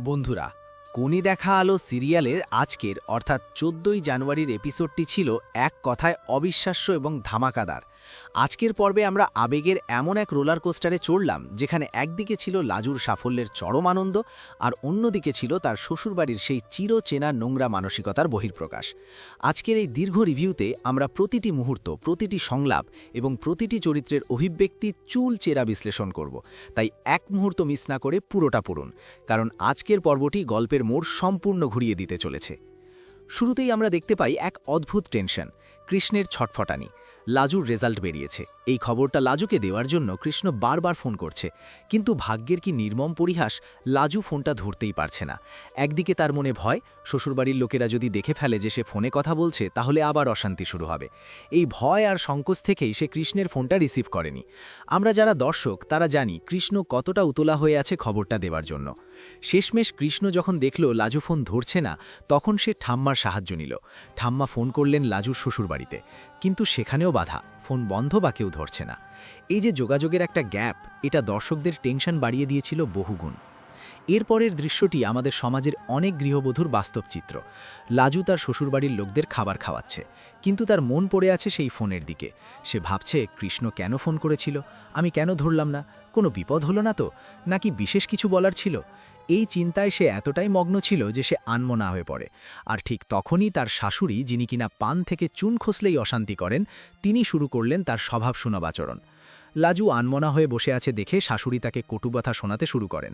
বন্ধুরা, কোনি দেখা আলো সিরিয়ালের আজকের, অর্থাৎ চোদ্দই জানুয়ারির এপিসোডটি ছিল এক কথায় অবিশ্বাস্য এবং ধামাকাদার। আজকের পর্বে আমরা আবেগের এমন এক রোলার কোস্টারে চড়লাম, যেখানে একদিকে ছিল লাজুর সাফল্যের চরম আনন্দ আর অন্যদিকে ছিল তার শ্বশুরবাড়ির সেই চিরচেনা নোংরা মানসিকতার বহির্প্রকাশ আজকের এই দীর্ঘ রিভিউতে আমরা প্রতিটি মুহূর্ত, প্রতিটি সংলাপ এবং প্রতিটি চরিত্রের অভিব্যক্তি চুল চেরা বিশ্লেষণ করব। তাই এক মুহূর্ত মিস না করে পুরোটা পড়ুন, কারণ আজকের পর্বটি গল্পের মোড় সম্পূর্ণ ঘুরিয়ে দিতে চলেছে। শুরুতেই আমরা দেখতে পাই এক অদ্ভুত টেনশন, কৃষ্ণের ছটফটানি। লাজুর রেজাল্ট বেরিয়েছে। এই খবরটা লাজুকে দেওয়ার জন্য কৃষ্ণ বারবার ফোন করছে। কিন্তু ভাগ্যের কি নির্মম পরিহাস, লাজু ফোনটা ধরতেই পারছে না। একদিকে তার মনে ভয়, শ্বশুরবাড়ির লোকেরা যদি দেখে ফেলে যে সে ফোনে কথা বলছে, তাহলে আবার অশান্তি শুরু হবে। এই ভয় আর সংকোচ থেকেই সে কৃষ্ণের ফোনটা রিসিভ করেনি। আমরা যারা দর্শক, তারা জানি কৃষ্ণ কতটা উতলা হয়ে আছে খবরটা দেওয়ার জন্য। শেষমেশ কৃষ্ণ যখন দেখল লাজু ফোন ধরছে না, তখন সে ঠাম্মার সাহায্য নিল। ঠাম্মা ফোন করলেন লাজুর শ্বশুরবাড়িতে। কিন্তু সেখানেও বাধা, ফোন বন্ধ বা কেউ ধরছে না। এই যে যোগাযোগের একটা গ্যাপ, এটা দর্শকদের টেনশন বাড়িয়ে দিয়েছিল বহুগুণ। এরপরের দৃশ্যটি আমাদের সমাজের অনেক গৃহবধূর বাস্তব চিত্র। লাজু তার শ্বশুরবাড়ির লোকদের খাবার খাওয়াচ্ছে, কিন্তু তার মন পড়ে আছে সেই ফোনের দিকে। সে ভাবছে, কৃষ্ণ কেন ফোন করেছিল? আমি কেন ধরলাম না? কোনো বিপদ হলো না তো? নাকি বিশেষ কিছু বলার ছিল? এই চিন্তায় সে এতটাই মগ্ন ছিল যে সে আনমনা হয়ে পড়ে। আর ঠিক তখনই তার শাশুড়ি, যিনি কিনা পান থেকে চুন খসলেই অশান্তি করেন, তিনি শুরু করলেন তার স্বভাব সুনবাচরণ। লাজু আনমনা হয়ে বসে আছে দেখে শাশুড়ি তাকে কটুবথা শোনাতে শুরু করেন।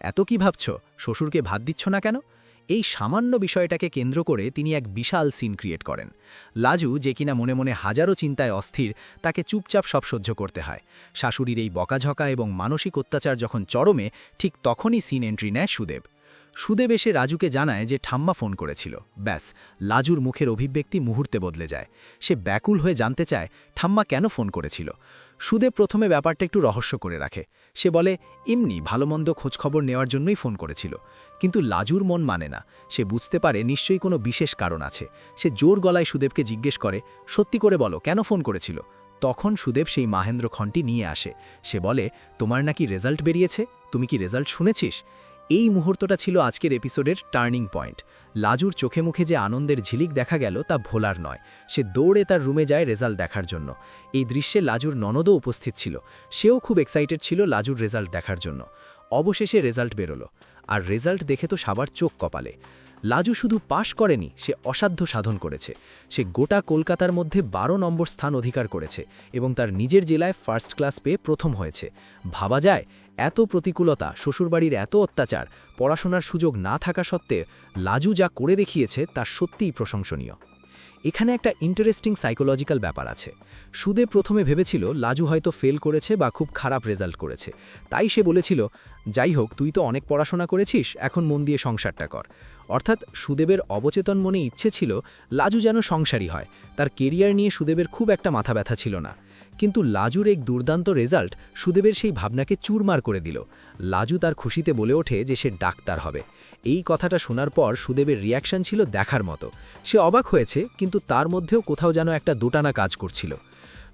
এত কি ভাবছ? শ্বশুরকে ভাত দিচ্ছ না কেন? এই সামান্য বিষয়টাকে কেন্দ্র করে তিনি এক বিশাল সিন ক্রিয়েট করেন। লাজু, যে কিনা মনে মনে হাজারো চিন্তায় অস্থির, তাকে চুপচাপ সব সহ্য করতে হয়। শাশুড়ির এই বকাঝকা এবং মানসিক অত্যাচার যখন চরমে, ঠিক তখনই সিন এন্ট্রি নেয় সুদেব। সুদেব এসে রাজুকে জানায় যে ঠাম্মা ফোন করেছিল। ব্যাস, লাজুর মুখের অভিব্যক্তি মুহূর্তে বদলে যায়। সে ব্যাকুল হয়ে জানতে চায়, ঠাম্মা কেন ফোন করেছিল? সুদেব প্রথমে ব্যাপারটা একটু রহস্য করে রাখে। সে বলে, এমনি ভালোমন্দ খোঁজখবর নেওয়ার জন্যই ফোন করেছিল। কিন্তু লাজুর মন মানে না। সে বুঝতে পারে নিশ্চয়ই কোনো বিশেষ কারণ আছে। সে জোর গলায় সুদেবকে জিজ্ঞেস করে, সত্যি করে বলো, কেন ফোন করেছিল? তখন সুদেব সেই মাহেন্দ্র খনটি নিয়ে আসে। সে বলে, তোমার নাকি রেজাল্ট বেরিয়েছে? তুমি কি রেজাল্ট শুনেছিস? এই মুহূর্তটা ছিল আজকের এপিসোডের টার্নিং পয়েন্ট। লাজুর চোখে মুখে যে আনন্দের ঝিলিক দেখা গেল তা ভোলার নয়। সে দৌড়ে তার রুমে যায় রেজাল্ট দেখার জন্য। এই দৃশ্যে লাজুর ননদও উপস্থিত ছিল। সেও খুব এক্সাইটেড ছিল লাজুর রেজাল্ট দেখার জন্য। অবশেষে রেজাল্ট বেরোলো। আর রেজাল্ট দেখে তো সবার চোখ কপালে। লাজু শুধু পাশ করেনি, সে অসাধ্য সাধন করেছে। সে গোটা কলকাতার মধ্যে বারো নম্বর স্থান অধিকার করেছে এবং তার নিজের জেলায় ফার্স্ট ক্লাস পেয়ে প্রথম হয়েছে। ভাবা যায় এত প্রতিকূলতা, শ্বশুরবাড়ির এত অত্যাচার, পড়াশোনার সুযোগ না থাকা সত্ত্বে লাজু যা করে দেখিয়েছে তা সত্যিই প্রশংসনীয়। এখানে একটা ইন্টারেস্টিং সাইকোলজিক্যাল ব্যাপার আছে। সুদে প্রথমে ভেবেছিল লাজু হয়তো ফেল করেছে বা খুব খারাপ রেজাল্ট করেছে। তাই সে বলেছিল, যাই হোক, তুই তো অনেক পড়াশোনা করেছিস, এখন মন দিয়ে সংসারটা কর। অর্থাৎ সুদেবের অবচেতন মনে ইচ্ছে ছিল, লাজু যেন সংসারী হয়। তার কেরিয়ার নিয়ে সুদেবের খুব একটা মাথা ব্যথা ছিল না। কিন্তু লাজুর এক দুর্দান্ত রেজাল্ট সুদেবের সেই ভাবনাকে চুরমার করে দিল। লাজু তার খুশিতে বলে ওঠে যে সে ডাক্তার হবে। এই কথাটা শোনার পর সুদেবের রিয়াকশন ছিল দেখার মতো। সে অবাক হয়েছে, কিন্তু তার মধ্যেও কোথাও যেন একটা দুটানা কাজ করছিল।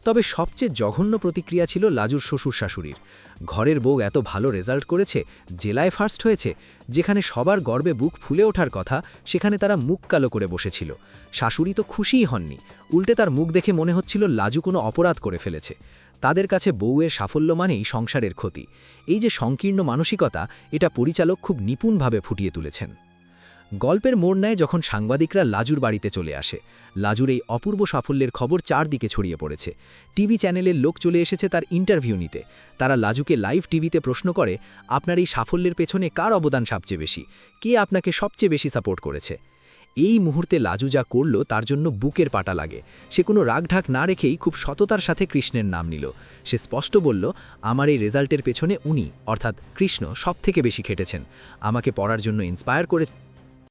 তবে সবচেয়ে জঘন্য প্রতিক্রিয়া ছিল লাজুর শ্বশুর শাশুড়ির। ঘরের বউ এত ভালো রেজাল্ট করেছে, জেলায় ফার্স্ট হয়েছে, যেখানে সবার গর্বে বুক ফুলে ওঠার কথা, সেখানে তারা মুখ কালো করে বসেছিল। শাশুড়ি তো খুশিই হননি, উল্টে তার মুখ দেখে মনে হচ্ছিল লাজু কোনো অপরাধ করে ফেলেছে। তাদের কাছে বউয়ের সাফল্য মানেই সংসারের ক্ষতি। এই যে সংকীর্ণ মানসিকতা, এটা পরিচালক খুব নিপুণভাবে ফুটিয়ে তুলেছেন। গল্পের মোড় নেয় যখন সাংবাদিকরা লাজুর বাড়িতে চলে আসে। লাজুর এই অপূর্ব সাফল্যের খবর চারদিকে ছড়িয়ে পড়েছে। টিভি চ্যানেলের লোক চলে এসেছে তার ইন্টারভিউ নিতে। তারা লাজুকে লাইভ টিভিতে প্রশ্ন করে, আপনার এই সাফল্যের পেছনে কার অবদান সবচেয়ে বেশি? কে আপনাকে সবচেয়ে বেশি সাপোর্ট করেছে? এই মুহূর্তে লাজু যা করল তার জন্য বুকের পাটা লাগে। সে কোনো রাগঢাক না রেখেই খুব সততার সাথে কৃষ্ণের নাম নিল। সে স্পষ্ট বলল, আমার এই রেজাল্টের পেছনে উনি, অর্থাৎ কৃষ্ণ সব থেকে বেশি খেটেছেন। আমাকে পড়ার জন্য ইন্সপায়ার করে